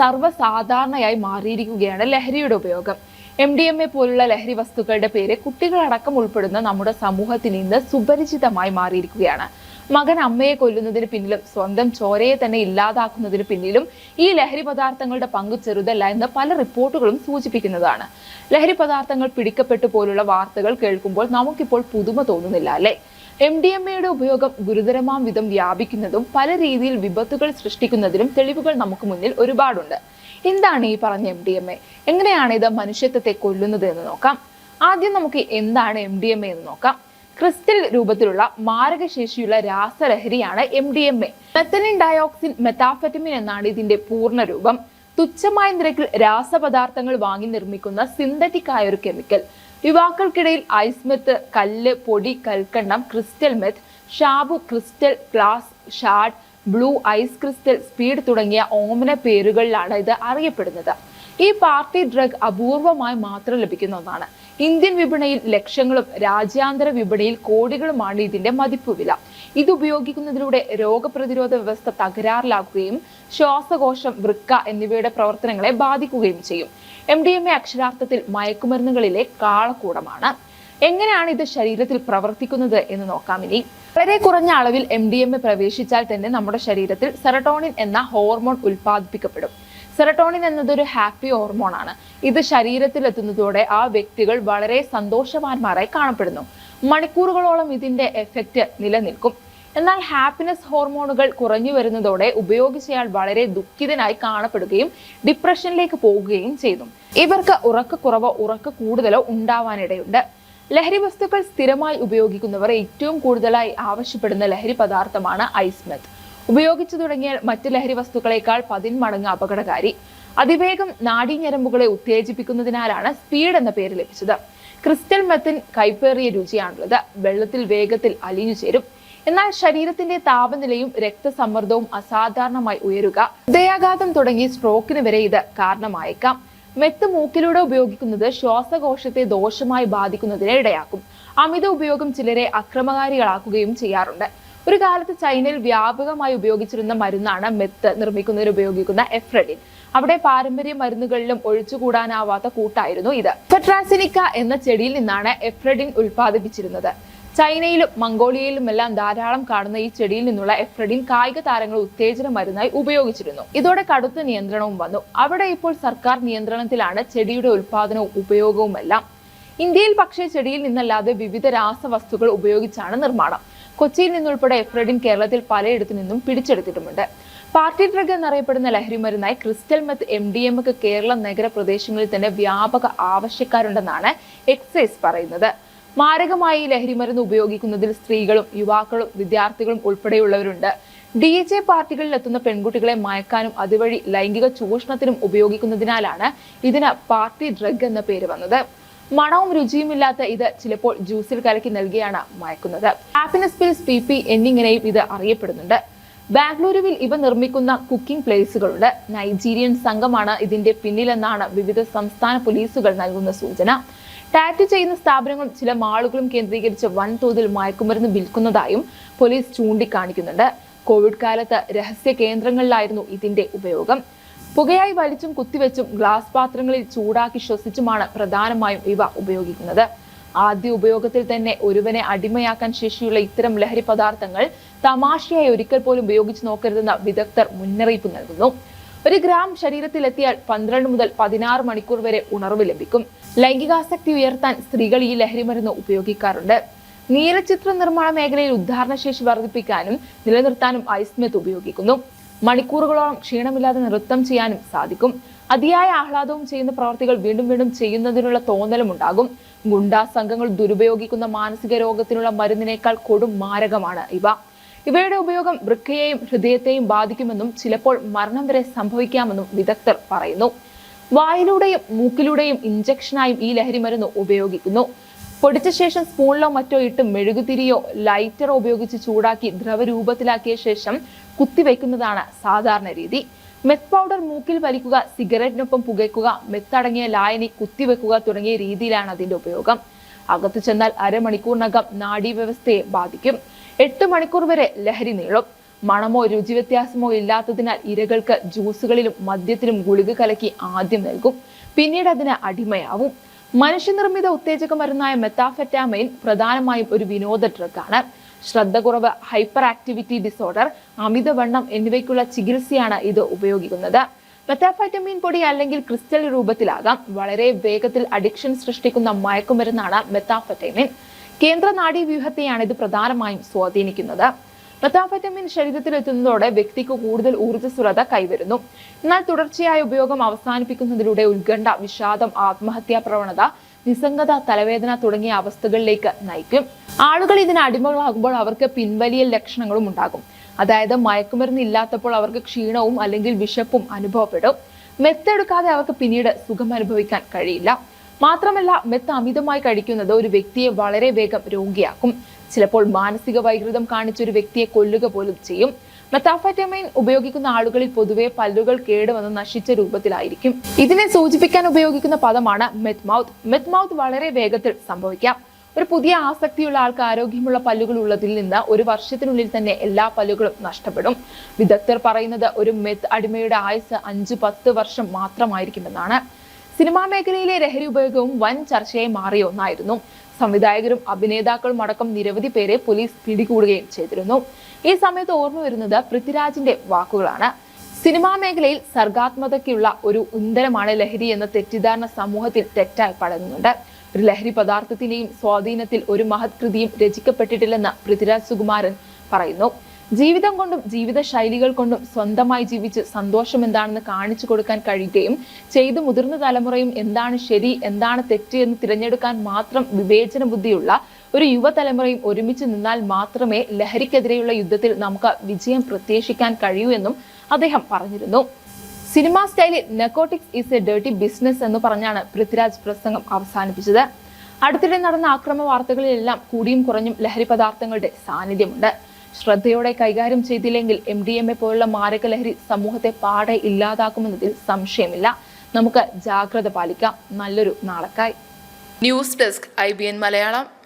സർവസാധാരണയായി മാറിയിരിക്കുകയാണ് ലഹരിയുടെ ഉപയോഗം. എം ഡി എം എ പോലുള്ള ലഹരി വസ്തുക്കളുടെ പേര് കുട്ടികളടക്കം ഉൾപ്പെടുന്ന നമ്മുടെ സമൂഹത്തിൽ ഇന്ന് സുപരിചിതമായി മാറിയിരിക്കുകയാണ്. മകൻ അമ്മയെ കൊല്ലുന്നതിന് പിന്നിലും സ്വന്തം ചോരയെ തന്നെ ഇല്ലാതാക്കുന്നതിന് പിന്നിലും ഈ ലഹരി പദാർത്ഥങ്ങളുടെ പങ്ക് ചെറുതല്ല എന്ന് പല റിപ്പോർട്ടുകളും സൂചിപ്പിക്കുന്നതാണ്. ലഹരി പദാർത്ഥങ്ങൾ പിടിക്കപ്പെട്ടു പോലുള്ള വാർത്തകൾ കേൾക്കുമ്പോൾ നമുക്കിപ്പോൾ പുതുമ തോന്നുന്നില്ല അല്ലേ? എം ഡി എം എയുടെ ഉപയോഗം ഗുരുതരമാം വിധം വ്യാപിക്കുന്നതും പല രീതിയിൽ വിപത്തുകൾ സൃഷ്ടിക്കുന്നതിനും തെളിവുകൾ നമുക്ക് മുന്നിൽ ഒരുപാടുണ്ട്. എന്താണ് ഈ പറഞ്ഞ എം ഡി എം എ എങ്ങനെയാണ് ഇത് മനുഷ്യത്വത്തെ കൊല്ലുന്നത് എന്ന് നോക്കാം. ആദ്യം നമുക്ക് എന്താണ് എം ഡി എം എ എന്ന് നോക്കാം. ക്രിസ്റ്റൽ രൂപത്തിലുള്ള മാരകശേഷിയുള്ള രാസലഹരിയാണ് എം ഡി എം എ മെത്തനിൻ ഡയോക്സിൻ മെത്താഫെറ്റമിൻ എന്നാണ് ഇതിന്റെ പൂർണ രൂപം. തുച്ഛമായ നിരക്കിൽ രാസപദാർത്ഥങ്ങൾ വാങ്ങി നിർമ്മിക്കുന്ന സിന്തറ്റിക് ആയ ഒരു കെമിക്കൽ യുവാക്കൾക്കിടയിൽ ഐസ് മെത്ത് കല്ല് പൊടി കൽക്കണ്ണം crystal meth Shabu crystal glass shard blue ice crystal speed തുടങ്ങിയ ഓമന പേരുകളിലാണ് ഇത് അറിയപ്പെടുന്നത്. ഈ പാർട്ടി ഡ്രഗ് അപൂർവമായി മാത്രം ലഭിക്കുന്ന ഒന്നാണ്. ഇന്ത്യൻ വിപണിയിൽ ലക്ഷങ്ങളും രാജ്യാന്തര വിപണിയിൽ കോടികളുമാണ് ഇതിന്റെ മതിപ്പ് വില. ഇത് ഉപയോഗിക്കുന്നതിലൂടെ രോഗപ്രതിരോധ വ്യവസ്ഥ തകരാറിലാക്കുകയും ശ്വാസകോശം വൃക്ക എന്നിവയുടെ പ്രവർത്തനങ്ങളെ ബാധിക്കുകയും ചെയ്യും. എം ഡി എം എ അക്ഷരാർത്ഥത്തിൽ മയക്കുമരുന്നുകളിലെ കാളക്കൂടമാണ്. എങ്ങനെയാണ് ഇത് ശരീരത്തിൽ പ്രവർത്തിക്കുന്നത് എന്ന് നോക്കാം ഇനി. വളരെ കുറഞ്ഞ അളവിൽ എം ഡി എം എ പ്രവേശിച്ചാൽ തന്നെ നമ്മുടെ ശരീരത്തിൽ സെറട്ടോണിൻ എന്ന ഹോർമോൺ ഉൽപ്പാദിപ്പിക്കപ്പെടും. സെറട്ടോണിൻ എന്നതൊരു ഹാപ്പി ഹോർമോണാണ് ഇത് ശരീരത്തിൽ എത്തുന്നതോടെ ആ വ്യക്തികൾ വളരെ സന്തോഷവാന്മാരായി കാണപ്പെടുന്നു. മണിക്കൂറുകളോളം ഇതിന്റെ എഫക്റ്റ് നിലനിൽക്കും. എന്നാൽ ഹാപ്പിനെസ് ഹോർമോണുകൾ കുറഞ്ഞു വരുന്നതോടെ ഉപയോഗിച്ചയാൾ വളരെ ദുഃഖിതനായി കാണപ്പെടുകയും ഡിപ്രഷനിലേക്ക് പോകുകയും ചെയ്തു ഇവർക്ക് ഉറക്കക്കുറവോ ഉറക്ക കൂടുതലോ ഉണ്ടാവാനിടയുണ്ട്. ലഹരി വസ്തുക്കൾ സ്ഥിരമായി ഉപയോഗിക്കുന്നവർ ഏറ്റവും കൂടുതലായി ആവശ്യപ്പെടുന്ന ലഹരി പദാർത്ഥമാണ് ഐസ്മെത്ത്. ഉപയോഗിച്ചു തുടങ്ങിയ മറ്റ് ലഹരി വസ്തുക്കളെക്കാൾ പതിന്മടങ്ങ് അപകടകാരി. അതിവേഗം നാഡീഞരമ്പുകളെ ഉത്തേജിപ്പിക്കുന്നതിനാലാണ് സ്പീഡ് എന്ന പേര് ലഭിച്ചത്. ക്രിസ്റ്റൽ മെത്തിൻ കൈപ്പേറിയ രുചിയാണുള്ളത്. വെള്ളത്തിൽ വേഗത്തിൽ അലിഞ്ഞു ചേരും. എന്നാൽ ശരീരത്തിന്റെ താപനിലയും രക്തസമ്മർദ്ദവും അസാധാരണമായി ഉയരുക ഹൃദയാഘാതം തുടങ്ങി സ്ട്രോക്കിന് വരെ ഇത് കാരണമായേക്കാം. മെത്ത് മൂക്കിലൂടെ ഉപയോഗിക്കുന്നത് ശ്വാസകോശത്തെ ദോഷമായി ബാധിക്കുന്നതിന് ഇടയാക്കും. അമിത ഉപയോഗം ചിലരെ അക്രമകാരികളാക്കുകയും ചെയ്യാറുണ്ട്. ഒരു കാലത്ത് ചൈനയിൽ വ്യാപകമായി ഉപയോഗിച്ചിരുന്ന മരുന്നാണ് മെത്ത് നിർമ്മിക്കുന്നതിന് ഉപയോഗിക്കുന്ന എഫ്രഡിൻ. അവിടെ പാരമ്പര്യ മരുന്നുകളിലും ഒഴിച്ചുകൂടാനാവാത്ത കൂട്ടായിരുന്നു ഇത്. ഫെട്രാസിനിക്ക എന്ന ചെടിയിൽ നിന്നാണ് എഫ്രഡിൻ ഉൽപ്പാദിപ്പിച്ചിരുന്നത്. ചൈനയിലും മംഗോളിയയിലും എല്ലാം ധാരാളം കാണുന്ന ഈ ചെടിയിൽ നിന്നുള്ള എഫ്രഡിൻ കായിക താരങ്ങൾ ഉത്തേജന മരുന്നായി ഉപയോഗിച്ചിരുന്നു. ഇതോടെ കടുത്ത നിയന്ത്രണവും വന്നു. അവിടെ ഇപ്പോൾ സർക്കാർ നിയന്ത്രണത്തിലാണ് ചെടിയുടെ ഉൽപാദനവും ഉപയോഗവുമെല്ലാം. ഇന്ത്യയിൽ പക്ഷേ ചെടിയിൽ നിന്നല്ലാതെ വിവിധ രാസവസ്തുക്കൾ ഉപയോഗിച്ചാണ് നിർമ്മാണം. കൊച്ചിയിൽ നിന്നുൾപ്പെടെ എഫ്രഡിൻ കേരളത്തിൽ പലയിടത്തു നിന്നും പിടിച്ചെടുത്തിട്ടുമുണ്ട്. പാർട്ടി ഡ്രഗ് എന്നറിയപ്പെടുന്ന ലഹരി മരുന്നായി crystal meth M D M ഒക്കെ കേരള നഗരപ്രദേശങ്ങളിൽ തന്നെ വ്യാപക ആവശ്യക്കാരുണ്ടെന്നാണ് എക്സൈസ് പറയുന്നത്. മാരകമായി ലഹരി മരുന്ന് ഉപയോഗിക്കുന്നതിൽ സ്ത്രീകളും യുവാക്കളും വിദ്യാർത്ഥികളും ഉൾപ്പെടെയുള്ളവരുണ്ട്. ഡി ജെ പാർട്ടികളിൽ എത്തുന്ന പെൺകുട്ടികളെ മയക്കാനും അതുവഴി ലൈംഗിക ചൂഷണത്തിനും ഉപയോഗിക്കുന്നതിനാലാണ് ഇതിന് പാർട്ടി ഡ്രഗ് എന്ന പേര് വന്നത്. മണവും രുചിയുമില്ലാത്ത ഇത് ചിലപ്പോൾ ജ്യൂസിൽ കലക്കി നൽകിയാണ് മയക്കുന്നത്. ഹാപ്പിനെസ് പിൽസ് പി പി എന്നിങ്ങനെയും ഇത് അറിയപ്പെടുന്നുണ്ട്. ബാംഗ്ലൂരുവിൽ ഇവ നിർമ്മിക്കുന്ന കുക്കിംഗ് പ്ലേസുകളുണ്ട്. നൈജീരിയൻ സംഘമാണ് ഇതിന്റെ പിന്നിലെന്നാണ് വിവിധ സംസ്ഥാന പോലീസുകൾ നൽകുന്ന സൂചന. ടാറ്റു ചെയ്യുന്ന സ്ഥാപനങ്ങളും ചില മാളുകളും കേന്ദ്രീകരിച്ച് വൻതോതിൽ മയക്കുമരുന്ന് വിൽക്കുന്നതായും പോലീസ് ചൂണ്ടിക്കാണിക്കുന്നുണ്ട്. കോവിഡ് കാലത്ത് രഹസ്യ കേന്ദ്രങ്ങളിലായിരുന്നു ഇതിന്റെ ഉപയോഗം. പുകയായി വലിച്ചും കുത്തിവെച്ചും ഗ്ലാസ് പാത്രങ്ങളിൽ ചൂടാക്കി ശ്വസിച്ചുമാണ് പ്രധാനമായും ഇവ ഉപയോഗിക്കുന്നത്. ആദ്യ ഉപയോഗത്തിൽ തന്നെ ഒരുവനെ അടിമയാക്കാൻ ശേഷിയുള്ള ഇത്തരം ലഹരി പദാർത്ഥങ്ങൾ തമാശയായി ഒരിക്കൽ പോലും ഉപയോഗിച്ച് നോക്കരുതെന്ന വിദഗ്ധർ മുന്നറിയിപ്പ് നൽകുന്നു. ഒരു ഗ്രാം ശരീരത്തിലെത്തിയാൽ പന്ത്രണ്ട് മുതൽ പതിനാറ് മണിക്കൂർ വരെ ഉണർവ് ലഭിക്കും. ലൈംഗികാസക്തി ഉയർത്താൻ സ്ത്രീകൾ ഈ ലഹരി മരുന്ന് ഉപയോഗിക്കാറുണ്ട്. നീലചിത്ര നിർമ്മാണ മേഖലയിൽ ഉദ്ധാരണശേഷി വർദ്ധിപ്പിക്കാനും നിലനിർത്താനും ഐസ്മെത്ത് ഉപയോഗിക്കുന്നു. മണിക്കൂറുകളോളം ക്ഷീണമില്ലാതെ നൃത്തം ചെയ്യാനും സാധിക്കും. അതിയായ ആഹ്ലാദവും ചെയ്യുന്ന പ്രവർത്തികൾ വീണ്ടും വീണ്ടും ചെയ്യുന്നതിനുള്ള തോന്നലും ഉണ്ടാകും ഗുണ്ടാ സംഘങ്ങൾ ദുരുപയോഗിക്കുന്ന മാനസിക രോഗത്തിനുള്ള മരുന്നിനേക്കാൾ കൊടും മാരകമാണ് ഇവ. ഇവയുടെ ഉപയോഗം വൃക്കയെയും ഹൃദയത്തെയും ബാധിക്കുമെന്നും ചിലപ്പോൾ മരണം വരെ സംഭവിക്കാമെന്നും വിദഗ്ധർ പറയുന്നു. വായിലൂടെയും മൂക്കിലൂടെയും ഇഞ്ചക്ഷനായും ഈ ലഹരി മരുന്ന് ഉപയോഗിക്കുന്നു. പൊടിച്ച ശേഷം സ്പൂണിലോ മറ്റോ ഇട്ട് മെഴുകുതിരിയോ ലൈറ്ററോ ഉപയോഗിച്ച് ചൂടാക്കി ദ്രവരൂപത്തിലാക്കിയ ശേഷം കുത്തിവെക്കുന്നതാണ് സാധാരണ രീതി. മെത്ത് പൗഡർ മൂക്കിൽ വലിക്കുക സിഗരറ്റിനൊപ്പം പുകയ്ക്കുക മെത്തടങ്ങിയ ലായനി കുത്തിവെക്കുക തുടങ്ങിയ രീതിയിലാണ് അതിന്റെ ഉപയോഗം. അകത്തു ചെന്നാൽ അരമണിക്കൂറിനകം നാഡീവ്യവസ്ഥയെ ബാധിക്കും. എട്ട് മണിക്കൂർ വരെ ലഹരി നീളും. മണമോ രുചി വ്യത്യാസമോ ഇല്ലാത്തതിനാൽ ഇരകൾക്ക് ജ്യൂസുകളിലും മദ്യത്തിലും ഗുളിക കലക്കി ആദ്യം നൽകും. പിന്നീട് അതിന് അടിമയാവും. മനുഷ്യനിർമ്മിത ഉത്തേജക മരുന്നായ മെത്താഫെറ്റാമൈൻ പ്രധാനമായും ഒരു വിനോദ ഡ്രഗാണ്. ശ്രദ്ധ കുറവ് ഹൈപ്പർ ആക്ടിവിറ്റി ഡിസോർഡർ അമിതവണ്ണം എന്നിവയ്ക്കുള്ള ചികിത്സയാണ് ഇത് ഉപയോഗിക്കുന്നത്. മെത്താഫെറ്റമീൻ പൊടി അല്ലെങ്കിൽ ക്രിസ്റ്റൽ രൂപത്തിലാകാം. വളരെ വേഗത്തിൽ അഡിക്ഷൻ സൃഷ്ടിക്കുന്ന മയക്കുമരുന്നാണ് മെത്താഫെറ്റമീൻ. കേന്ദ്ര നാഡീവ്യൂഹത്തെയാണ് ഇത് പ്രധാനമായും സ്വാധീനിക്കുന്നത്. മെത്താഫെറ്റമിൻ ശരീരത്തിൽ എത്തുന്നതോടെ വ്യക്തിക്ക് കൂടുതൽ ഊർജസ്വലത കൈവരുന്നു. എന്നാൽ തുടർച്ചയായ ഉപയോഗം അവസാനിപ്പിക്കുന്നതിലൂടെ ഉത്കണ്ഠ വിഷാദം ആത്മഹത്യാ പ്രവണത നിസ്സംഗത തലവേദന തുടങ്ങിയ അവസ്ഥകളിലേക്ക് നയിക്കും. ആളുകൾ ഇതിന് അടിമകളാകുമ്പോൾ അവർക്ക് പിൻവലിയൽ ലക്ഷണങ്ങളും ഉണ്ടാകും. അതായത് മയക്കുമരുന്ന് ഇല്ലാത്തപ്പോൾ അവർക്ക് ക്ഷീണവും അല്ലെങ്കിൽ വിശപ്പും അനുഭവപ്പെടും. മെത്തെടുക്കാതെ അവർക്ക് പിന്നീട് സുഖം അനുഭവിക്കാൻ കഴിയില്ല. മാത്രമല്ല മെത്ത് അമിതമായി കഴിക്കുന്നത് ഒരു വ്യക്തിയെ വളരെ വേഗം രോഗിയാക്കും. ചിലപ്പോൾ മാനസിക വൈകൃതം കാണിച്ച ഒരു വ്യക്തിയെ കൊല്ലുക പോലും ചെയ്യും. മെത്താഫറ്റമൈൻ ഉപയോഗിക്കുന്ന ആളുകളിൽ പൊതുവെ പല്ലുകൾ കേടുവന്ന് നശിച്ച രൂപത്തിലായിരിക്കും. ഇതിനെ സൂചിപ്പിക്കാൻ ഉപയോഗിക്കുന്ന പദമാണ് മെത് മൗത്ത് മെത് മൗത്ത് വളരെ വേഗത്തിൽ സംഭവിക്കാം. ഒരു പുതിയ ആസക്തിയുള്ള ആൾക്ക് ആരോഗ്യമുള്ള പല്ലുകൾ ഉള്ളതിൽ നിന്ന് ഒരു വർഷത്തിനുള്ളിൽ തന്നെ എല്ലാ പല്ലുകളും നഷ്ടപ്പെടും. വിദഗ്ധർ പറയുന്നത് ഒരു മെത്ത് അടിമയുടെ ആയുസ് അഞ്ച് പത്ത് വർഷം മാത്രമായിരിക്കുമെന്നാണ്. സിനിമാ മേഖലയിലെ ലഹരി ഉപയോഗവും വൻ ചർച്ചയായി മാറിയ ഒന്നായിരുന്നു. സംവിധായകരും അഭിനേതാക്കളും അടക്കം നിരവധി പേരെ പോലീസ് പിടികൂടുകയും ചെയ്തിരുന്നു. ഈ സമയത്ത് ഓർമ്മ വരുന്നത് പൃഥ്വിരാജിന്റെ വാക്കുകളാണ്. സിനിമാ മേഖലയിൽ സർഗാത്മകതയ്ക്കുള്ള ഒരു ഉന്തരമാണ് ലഹരി എന്ന തെറ്റിദ്ധാരണ സമൂഹത്തിൽ തെറ്റായി പടരുന്നുണ്ട്. ഒരു ലഹരി പദാർത്ഥത്തിന്റെയും സ്വാധീനത്തിൽ ഒരു മഹത്കൃതിയും രചിക്കപ്പെട്ടിട്ടില്ലെന്ന് പൃഥ്വിരാജ് സുകുമാരൻ പറയുന്നു. ജീവിതം കൊണ്ടും ജീവിത ശൈലികൾ കൊണ്ടും സ്വന്തമായി ജീവിച്ച് സന്തോഷം എന്താണെന്ന് കാണിച്ചു കൊടുക്കാൻ കഴിയുകയും ചെയ്ത് മുതിർന്ന തലമുറയും എന്താണ് ശരി എന്താണ് തെറ്റ് എന്ന് തിരഞ്ഞെടുക്കാൻ മാത്രം വിവേചന ബുദ്ധിയുള്ള ഒരു യുവതലമുറയും ഒരുമിച്ച് നിന്നാൽ മാത്രമേ ലഹരിക്കെതിരെയുള്ള യുദ്ധത്തിൽ നമുക്ക് വിജയം പ്രത്യേക്ഷിക്കാൻ കഴിയൂ എന്നും അദ്ദേഹം പറഞ്ഞിരുന്നു. സിനിമാ സ്റ്റൈലിൽ narcotics is a dirty business എന്ന് പറഞ്ഞാണ് പൃഥ്വിരാജ് പ്രസംഗം അവസാനിപ്പിച്ചത്. അടുത്തിടെ നടന്ന ആക്രമ വാർത്തകളിലെല്ലാം കൂടിയും കുറഞ്ഞും ലഹരി പദാർത്ഥങ്ങളുടെ സാന്നിധ്യമുണ്ട്. ശ്രദ്ധയോടെ കൈകാര്യം ചെയ്തില്ലെങ്കിൽ എം ഡി എം എ പോലുള്ള മാരകലഹരി സമൂഹത്തെ പാടെ ഇല്ലാതാക്കുമെന്നതിൽ സംശയമില്ല. നമുക്ക് ജാഗ്രത പാലിക്കാം. നല്ലൊരു നാളക്കായി. News desk I B N Malayalam.